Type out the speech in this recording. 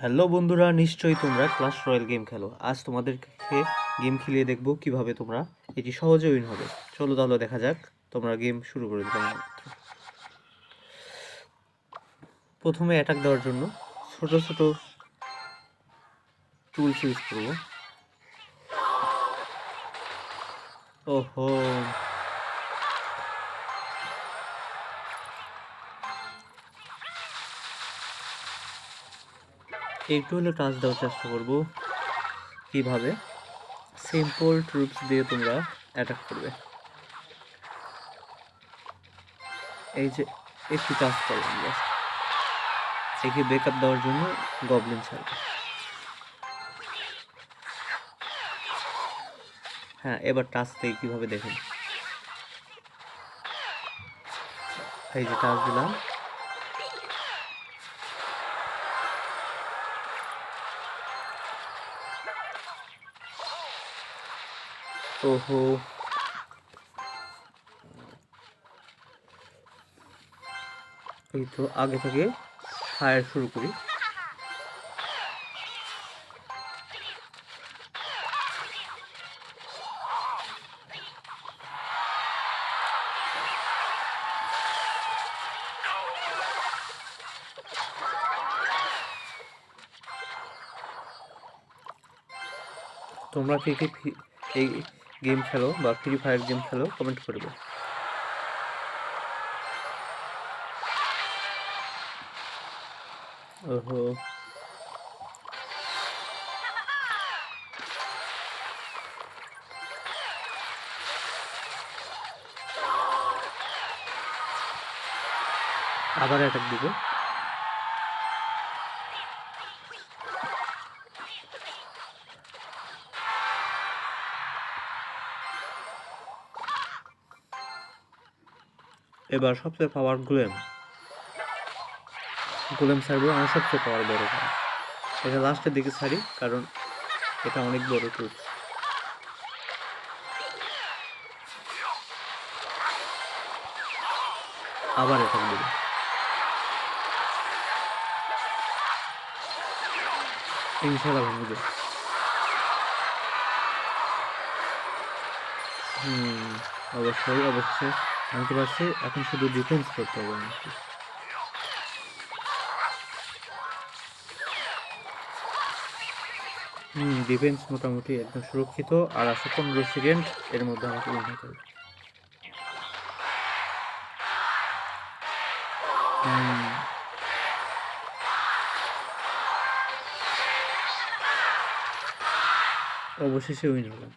Hello বন্ধুরা, নিশ্চয়ই তোমরা ক্লাস রয়্যাল গেম খেলো। আজ তোমাদেরকে গেম খেলিয়ে দেখব কীভাবে তোমরা এটি সহজে উইন হবে। চলো তাহলে দেখা যাক, তোমরা গেম শুরু করে মাত্র। প্রথমে অ্যাটাক দেওয়ার জন্য ছোট ছোট টুলস ইউজ করব। ওহো। একটু হলে টাচ দেওয়ার চেষ্টা করব। কীভাবে? সিম্পল ট্রুপস দিয়ে তোমরা অ্যাটাক করবে। এই যে একটু টাচ করলাম একে ব্যাকআপ দেওয়ার জন্য গবলিন ছাড়বে। হ্যাঁ এবার টাচ থেকে কীভাবে দেখেন? এই যে টাচ দিলাম। ওহো। এই তো আগে থেকে ফায়ার শুরু করি। তোমরা কে কে গেম খেলো বা ফ্রি ফায়ার গেম খেলো কমেন্ট করবে। ওহো। আবার অ্যাটাক দিব। এবার সবচেয়ে পাওয়ার গুলেম গুলেম ছাড়বো, আমার সবচেয়ে পাওয়ার বড় গান এটা লাস্টের দিকে ছাড়ি, কারণ এটা অনেক বড় টুল আবার এটা দিব ইনশাল্লাহ অবশ্যই অবশ্যই। জানতে পারছি এখন শুধু ডিফেন্স করতে হবে আমাকে হুম ডিফেন্স মোটামুটি একদম সুরক্ষিত, আর আছে পনেরো সেকেন্ড এর মধ্যে আমাকে উইন হতে হবে অবশেষে উইন হলাম।